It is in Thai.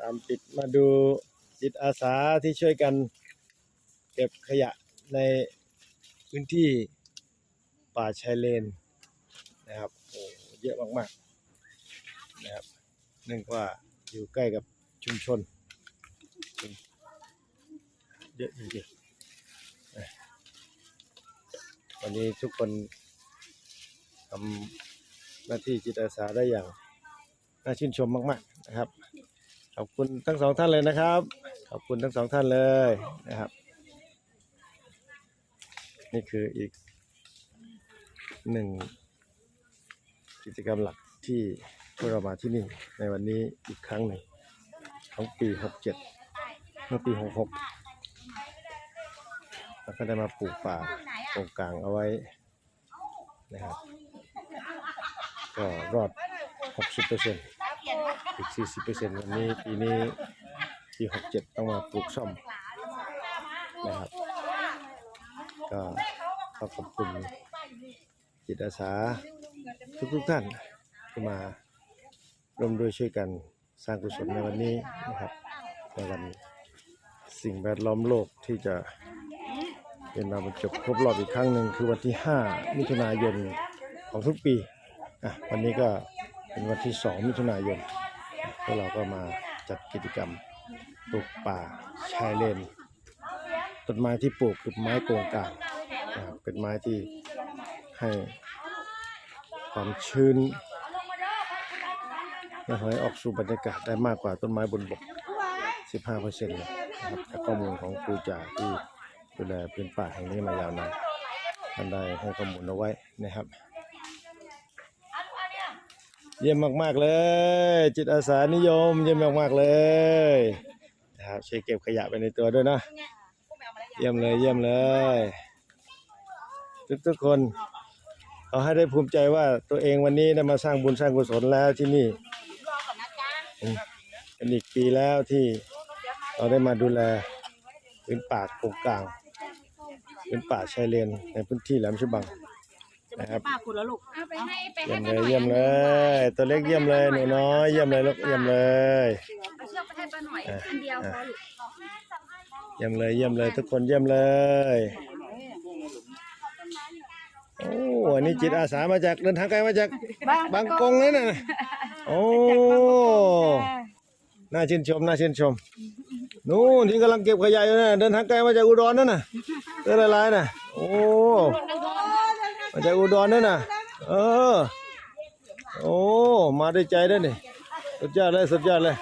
ตามติดมาดูจิตอาสาที่ช่วยกันเก็บขยะในพื้นที่ป่าชายเลนนะครับโอ้เยอะมากๆนะครับเนื่องว่าอยู่ใกล้กับชุมชน เยอะจริงๆวันนี้ทุกคนทำหน้าที่จิตอาสาได้อย่างน่าชื่นชมมาก ๆ นะครับ อบคุณทั้งสองท่านเลยนะครับ ขอบคุณทั้งสองท่านเลยนะครับ นี่คืออีกหนึ่งกิจกรรมหลักที่พวกเรามาที่นี่ในวันนี้อีกครั้งหนึ่งของปี 67 เมื่อปี 66แล้วก็ได้มาปลูกป่าตรงกลางเอาไว้นะครับก็รอด 60%อี อีก40%วันนี้ปีนี้ปี67ต้องมาปลูกซ่อมนะครับ ก็ขอขอบคุณจิตอาสาทุกๆท่านที่มาร่วมด้วยช่วยกันสร้างกุศลในวันนี้นะครับในวันสิ่งแวดล้อมโลกที่จะเป็นมาบรรจบครบรอบอีกครั้งหนึ่งคือวันที่ 5 มิถุนายนของทุกปีอะวันนี้ก็เป็นวันที่ 2 มิถุนายน พวกเราก็มาจัดกิจกรรมปลูกป่าชายเลนต้นไม้ที่ปลูกคือไม้โกงกางนะครับเป็นไม้ที่ให้ความชื้นและให้ออกสู่บรรยากาศได้มากกว่าต้นไม้บนบก 15เปอร์เซ็นต์นะครับจากข้อมูลของครูจ่าที่ดูแลพื้นป่าแห่งนี้มายาวนานท่านได้ให้ข้อมูลเอาไว้นะครับ เยี่ยมมาก ๆ เลย จิตอาสานิยม เยี่ยมมากๆเลยนะครับช่วยเก็บขยะไปในตัวด้วยนะเยี่ยมเลยเยี่ยมเลย ทุกทุกคนเขอให้ได้ภูมิใจว่าตัวเองวันนี้ได้มาสร้างบุญสร้างกุศลแล้วที่นี่เป็นอีกปีแล้วที่เราได้มาดูแลพื้นป่าโกงกลางพื้นป่าชายเลนในพื้นที่แหลมฉบัง นะครับป้าคุณแล้วลูกเอาไปให้ไปเยี่ให้ยมเลยเยี่ยมเลย ตัวเล็กเยี่ยมเลยหนูน้อยเยี่ยมเลยลูกเยี่ยมเลย เอาเชือกไปให้ป้าหน่อยอันเดียวพอลูกเยี่ยมเลยเยี่ยมเลย ทุกคนเยี่ยมเลย โอ้อันนี้จิตอาสามาจากเดินทางไกลมาจากบางกงเลยนะโอ้น่าชื่นชมน่าชื่นชมนู่นที่กำลังเก็บขยะอยู่นะเดินทางไกลมาจากอุดรนั่นน่ะเดินลายๆน่ะ โอ้ มาจากอุดรนั่นน่ะ เออ โอ้ มาด้วยใจด้วยนี่ สุดยอดเลย สุดยอดเลย